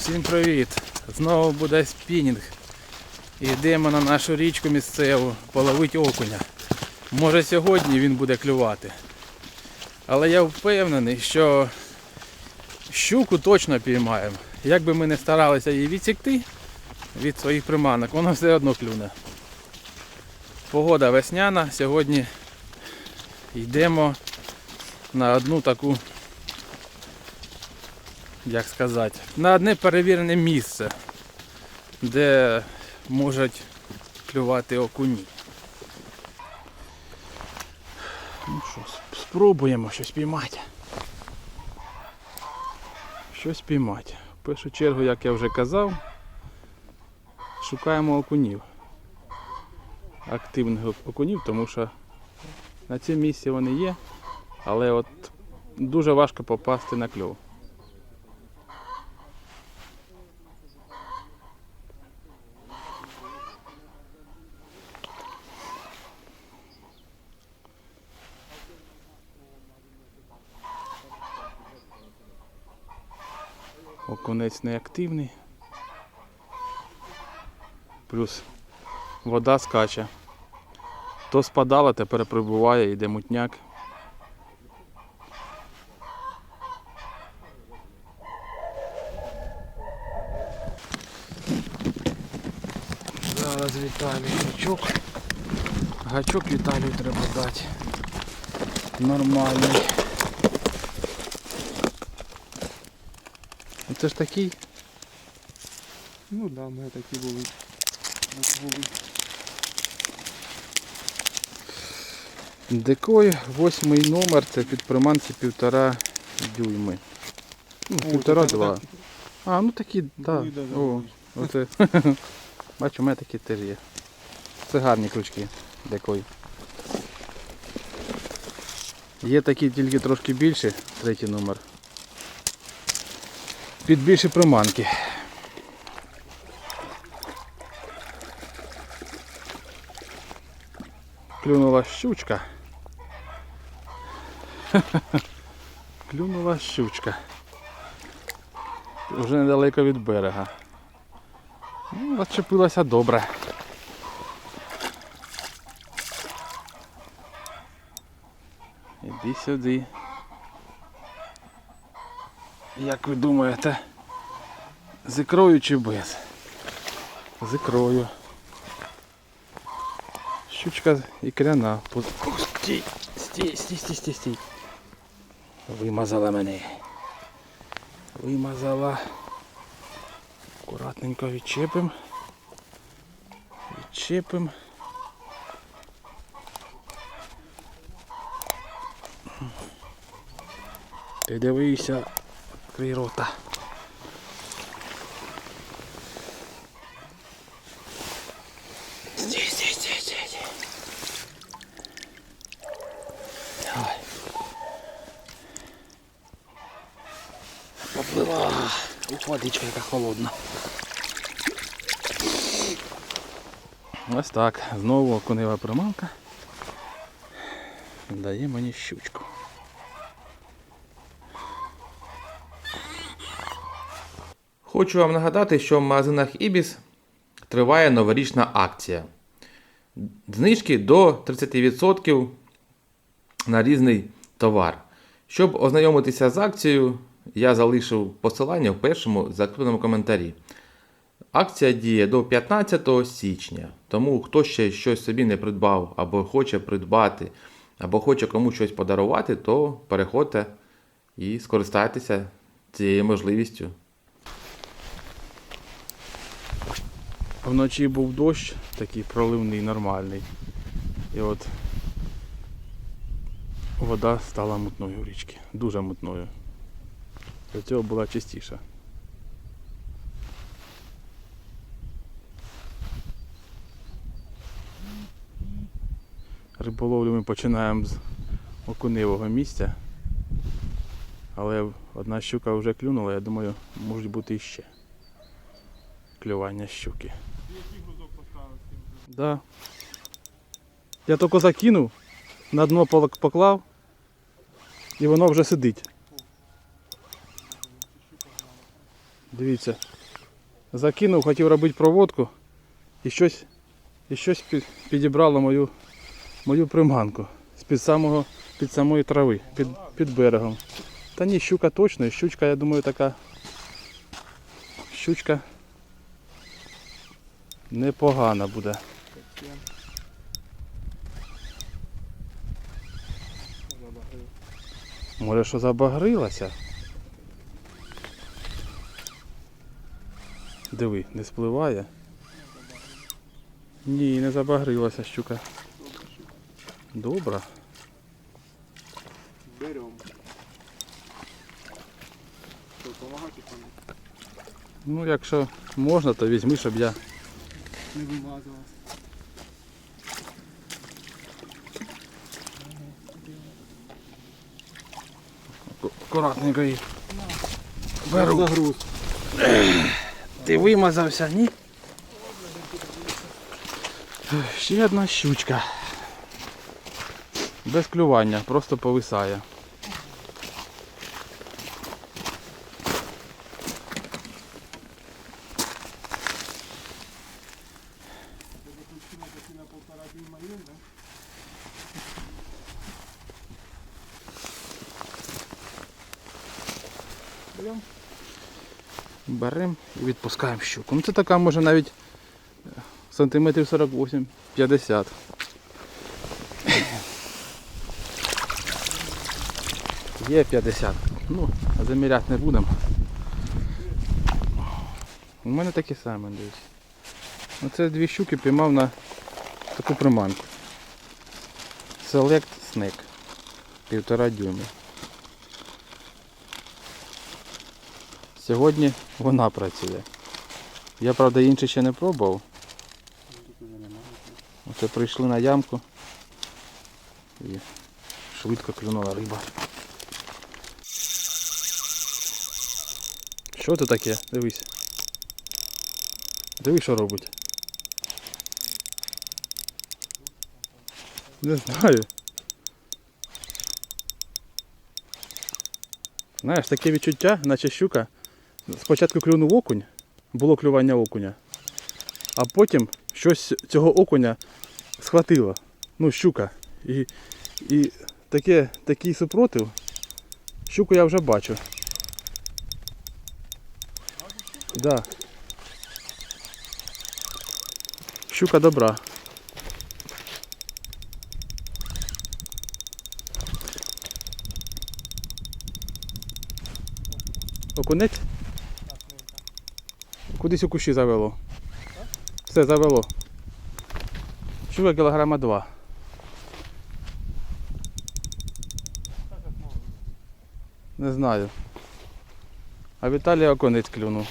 Всім привіт! Знову буде спінінг. Йдемо на нашу річку місцеву половити окуня. Може сьогодні він буде клювати. Але я впевнений, що щуку точно піймаємо. Як би ми не старалися її відсікти від своїх приманок, вона все одно клюне. Погода весняна, сьогодні йдемо на одну таку як сказати, на одне перевірене місце, де можуть клювати окуні. Ну що, спробуємо щось піймати. Щось піймати. В першу чергу, як я вже казав, шукаємо окунів. Активних окунів, тому що на цьому місці вони є, але от дуже важко попасти на кльов. Окунець неактивний. Плюс вода скаче. То спадала, тепер прибуває, йде мутняк. Зараз Віталій гачок. Гачок Віталію треба дати. Нормальний. Це ж такий. Ну да, в мене такі були. Декой, восьмий номер, це під приманці півтора дюйми. Ну, Півтора-два. А, ну такі, так. Да. Були, да, О, оце. Бачу, у мене такі теж є. Це гарні крючки декой. Є такі тільки трошки більші, третій номер. Під більші приманки. Клюнула щучка. Клюнула щучка. Вже недалеко від берега. Ну, зачепилася добре. Іди сюди. Як ви думаєте, з ікрою чи без? З ікрою. Щучка ікряна. Стій, стій, стій, стій, стій, стій. Вимазала мене. Вимазала. Акуратненько відчепим. Відчепим. Ти дивися, крий рота. Стій, стій, стій, стій, стій. Давай. Поплила. Ух, водичка яка холодна. Ось так. Знову окунева приманка. Дає мені щучку. Хочу вам нагадати, що в магазинах Ibis триває новорічна акція. Знижки до 30% на різний товар. Щоб ознайомитися з акцією, я залишив посилання в першому закріпленому коментарі. Акція діє до 15 січня, тому хто ще щось собі не придбав, або хоче придбати, або хоче комусь щось подарувати, то переходьте і скористайтеся цією можливістю. Вночі був дощ, такий проливний, нормальний. І от вода стала мутною в річці. Дуже мутною. До цього була чистіша. Риболовлю ми починаємо з окуневого місця. Але одна щука вже клюнула, я думаю, можуть бути іще клювання щуки. Да. Я тільки закинув, на дно полок- поклав і воно вже сидить. Дивіться. Закинув, хотів робити проводку і щось, і щось підібрало мою, мою приманку з-під самого, під самої трави, під, під берегом. Та ні, щука точно, щучка, я думаю, така. Щучка непогана буде. Совсем. Забагрив. Може, що забагрилася? Диви, не спливає. Ні, не забагрилася щука. Добра. Берем. Що, помагати пані? Ну, якщо можна, то візьми, щоб я. Не вимазалась. Акуратненько її. Беру. Загруз. Ти вимазався, ні? Ще одна щучка. Без клювання, просто повисає. на полтора дюйма є, да? Берем. Беремо і відпускаємо щуку. Ну це така може навіть е, сантиметрів 48-50. Є 50. Ну, заміряти не будемо. У мене такі самі, дивись. Оце дві щуки піймав на таку приманку. Select Snake. Півтора дюйма. Сьогодні вона працює. Я, правда, інші ще не пробував. Оце прийшли на ямку і швидко клюнула риба. Що це таке? Дивись. Дивись, що робить. Не знаю. Знаєш, таке відчуття, наче щука. Спочатку клюнув окунь, було клювання окуня, а потім щось цього окуня схватило. Ну, щука. І, і таке, такий супротив. Щуку я вже бачу. Да. Щука добра. Окунець? Кудись у кущі завело. Все, завело. Щука кілограма два. Не знаю. А Віталій оконець клюнув.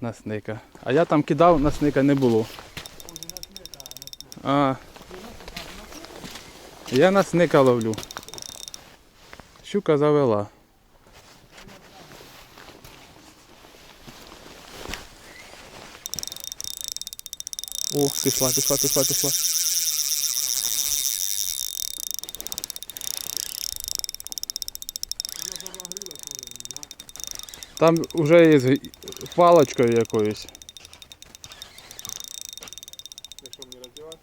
На сника. А я там кидав, на сника не було. А. Я на сника ловлю. Щука завела. О, пішла, пішла, пішла, пішла. Там вже із палочкою якоюсь. Якщо мені роздівати,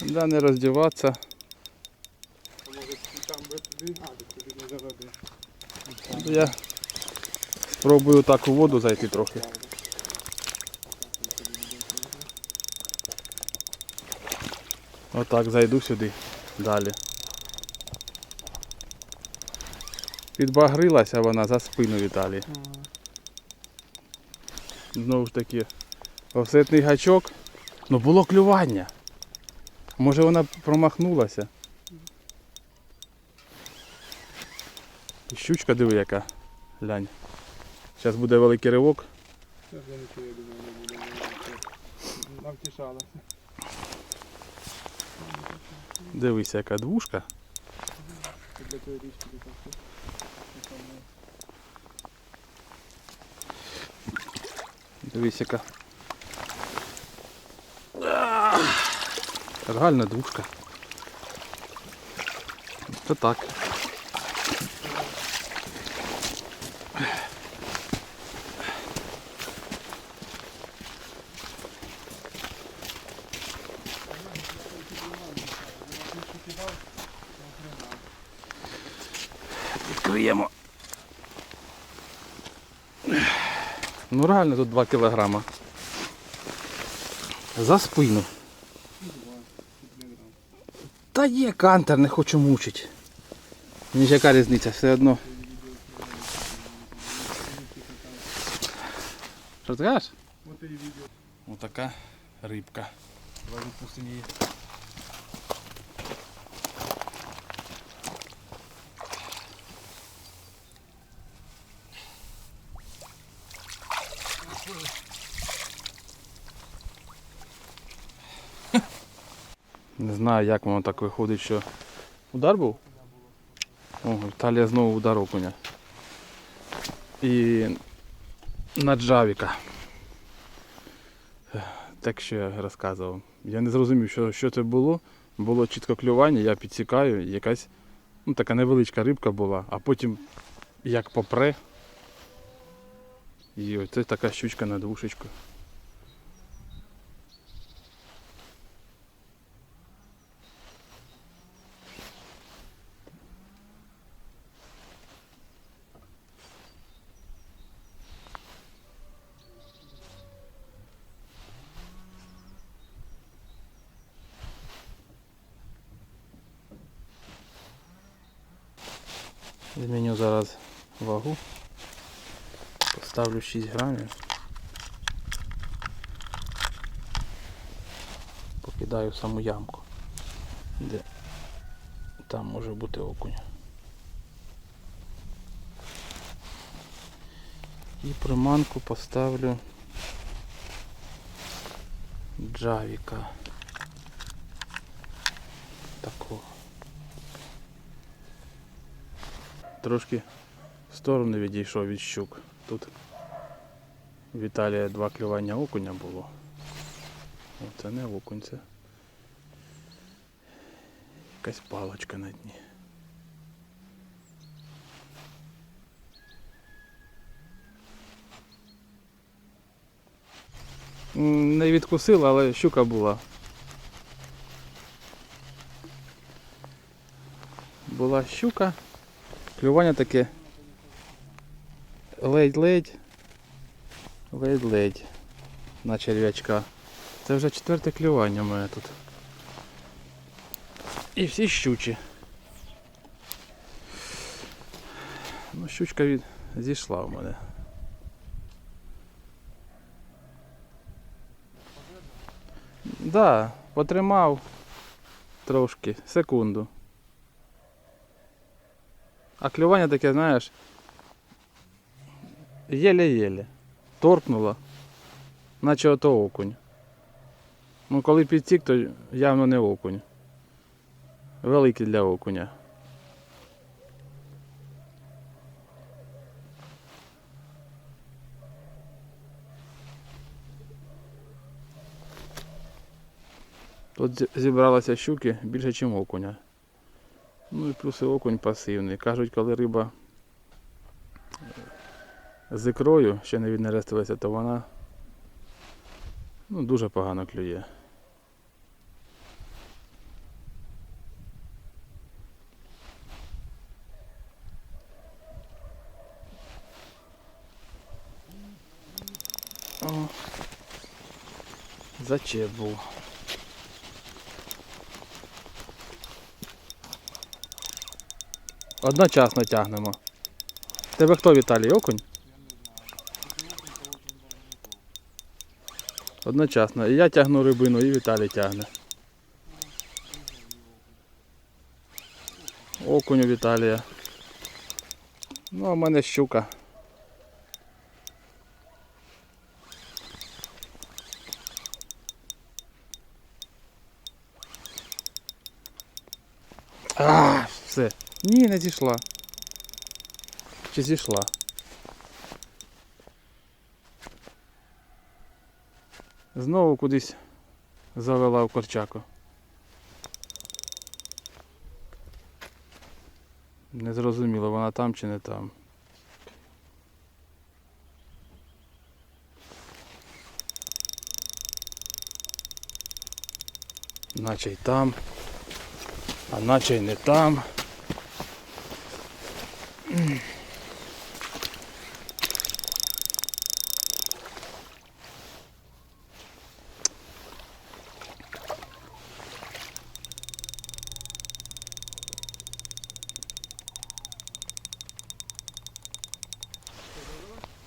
Да, не роздіватися. може там туди, а, туди не заведе. Я спробую так у воду зайти трохи. Отак зайду сюди далі. Підбагрилася вона за спину Віталії. Знову ж таки, офсетний гачок. Ну було клювання. Може вона промахнулася. І Щучка диви яка. Глянь. Зараз буде великий ривок. Це вже Дивися, яка двушка. Дивись, яка. Реальна двушка. Це так. Закриємо. Ну реально тут 2 кілограма. За спину. Та є кантер, не хочу мучить. Мені ж яка різниця, все одно. Що ти кажеш? Отака рибка. Давай відпустимо її. Не знаю, як воно так виходить, що удар був? О, Італія знову удар окуня. І на джавіка. Так що я розказував. Я не зрозумів, що, що це було. Було чітко клювання, я підсікаю, якась ну, така невеличка рибка була, а потім як попре. І оце така щучка на двушечку. Зміню зараз вагу. Поставлю 6 грамів. Покидаю саму ямку, де там може бути окунь. І приманку поставлю джавіка. Такого. трошки в сторону відійшов від щук. Тут в Італії два клювання окуня було. О, Це не окунь, це якась палочка на дні. Не відкусила, але щука була. Була щука. Клювання таке ледь-ледь, ледь-ледь на черв'ячка. Це вже четверте клювання мене тут. І всі щучі. Ну, щучка від... зійшла у мене. Да, потримав трошки, секунду. А клювання таке, знаєш, єле-єле. Торкнуло, наче ото окунь. Ну коли підтік, то явно не окунь. Великий для окуня. Тут зі- зібралося щуки більше, ніж окуня. Ну і плюс і окунь пасивний. Кажуть, коли риба з ікрою ще не віднерестилася, то вона ну, дуже погано клює. О, зачеп був. Одночасно тягнемо. Тебе хто Віталій? Окунь? Одночасно. І я тягну рибину, і Віталій тягне. Окунь у Віталія. Ну, а в мене щука. А, все. Ні, не зійшла. Чи зійшла? Знову кудись завела в корчаку. Не зрозуміло, вона там чи не там. Наче й там, а наче й не там.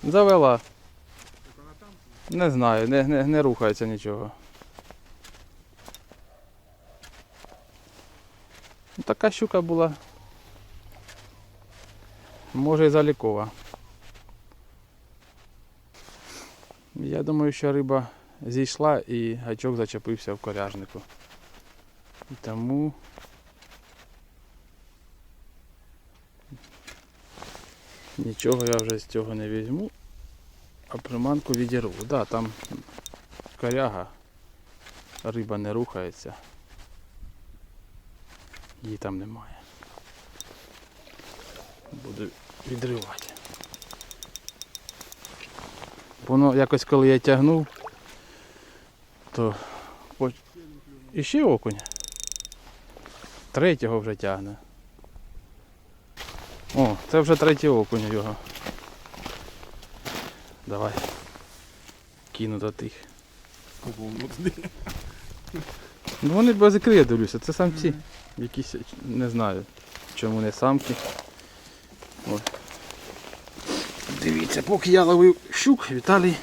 Завела. Не знаю, не, не, не рухається нічого. Ну, Така щука була. Може і залікова. Я думаю, що риба зійшла і гачок зачепився в коряжнику. І тому нічого я вже з цього не візьму, а приманку відірву. Да, там коряга, риба не рухається. Її там немає. Буду відривати. Воно якось коли я тягнув, то по- і ще окунь. Третього вже тягне. О, це вже третій окунь у його. Давай. Кину до тих. Ну вони без ікри, я дивлюся, це самці. Якісь, не знаю, чому не самки. От. Дивіться, поки я ловив щук, Віталій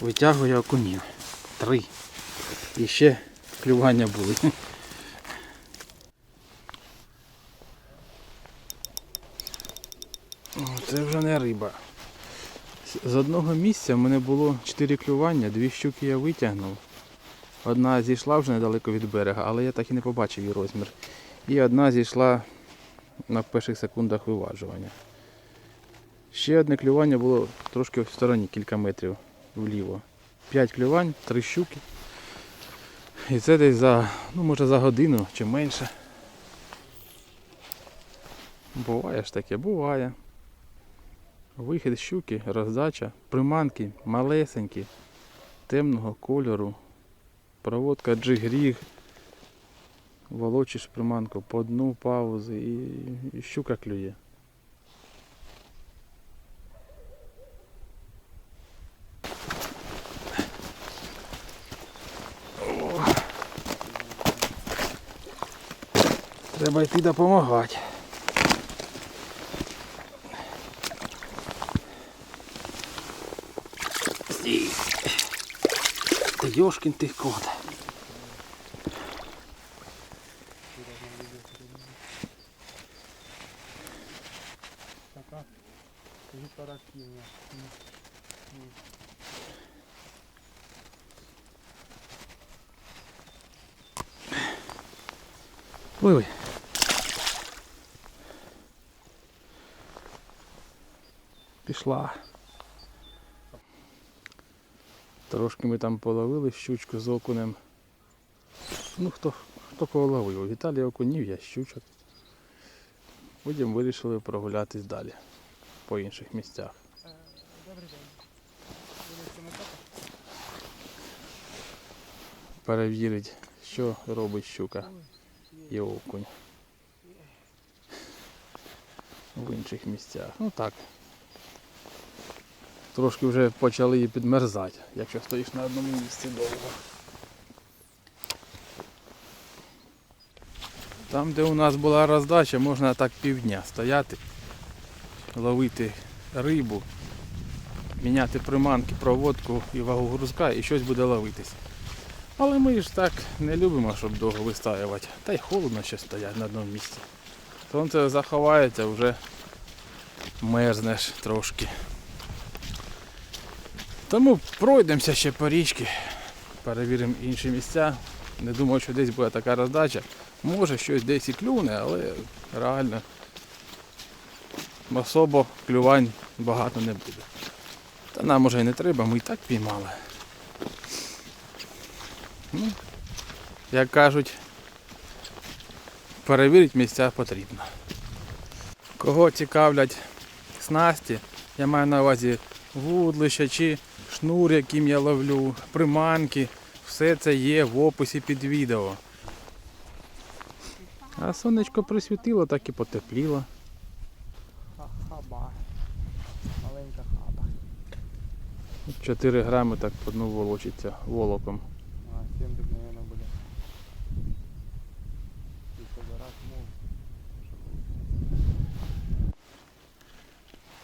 витягує окунів. Три. І ще клювання були. О, Це вже не риба. З- одного місця в мене було 4 клювання, дві щуки я витягнув. Одна зійшла вже недалеко від берега, але я так і не побачив її розмір. І одна зійшла на перших секундах виважування. Ще одне клювання було трошки в стороні, кілька метрів вліво. П'ять клювань, три щуки. І це десь за, ну може за годину чи менше. Буває ж таке, буває. Вихід щуки, роздача, приманки малесенькі, темного кольору, проводка джиг-ріг, волочиш приманку по дну паузи і, і щука клює. Треба йти допомагати. Йошкін ти кот. Пливи. Пішла. Трошки ми там половили щучку з окунем. Ну хто, хто кого ловив? Віталій окунів, я щучок. Потім вирішили прогулятись далі по інших місцях. Добрий день. Перевірить, що робить щука і окунь. В інших місцях. Ну так. Трошки вже почали і підмерзати, якщо стоїш на одному місці довго. Там, де у нас була роздача, можна так півдня стояти, ловити рибу, міняти приманки, проводку і вагу грузка і щось буде ловитись. Але ми ж так не любимо, щоб довго вистаювати. Та й холодно ще стоять на одному місці. Сонце заховається, вже мерзнеш трошки. Тому пройдемося ще по річці, перевіримо інші місця. Не думаю, що десь буде така роздача. Може щось десь і клюне, але реально особо клювань багато не буде. Та нам уже і не треба, ми і так піймали. Ну, як кажуть, перевірити місця потрібно. Кого цікавлять снасті, я маю на увазі вудлища чи шнур, яким я ловлю, приманки. Все це є в описі під відео. А сонечко присвітило, так і потепліло. Хаба. Маленька хаба. 4 грами так по дну волочиться волоком. А, 7 тут, мабуть, буде.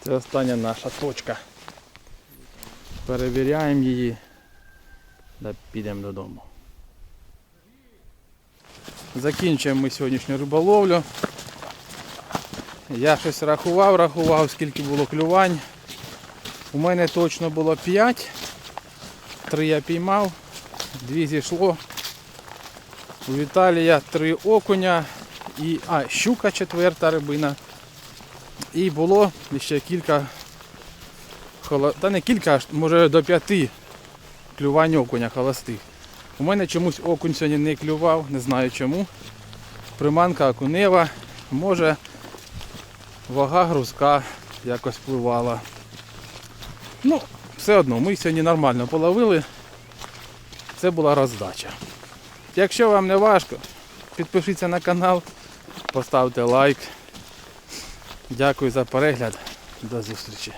Це остання наша точка. Перевіряємо її та підемо додому. Закінчуємо ми сьогоднішню риболовлю. Я щось рахував, рахував, скільки було клювань. У мене точно було 5. Три я піймав, дві зійшло. У Віталія три окуня і. А, щука четверта рибина. І було ще кілька, холо- та не кілька, може до п'яти клювань окуня холостих. У мене чомусь окунь сьогодні не клював, не знаю чому. Приманка окунева, може вага грузка якось впливала. Ну, все одно, ми сьогодні нормально половили. Це була роздача. Якщо вам не важко, підпишіться на канал, поставте лайк. Дякую за перегляд. До зустрічі.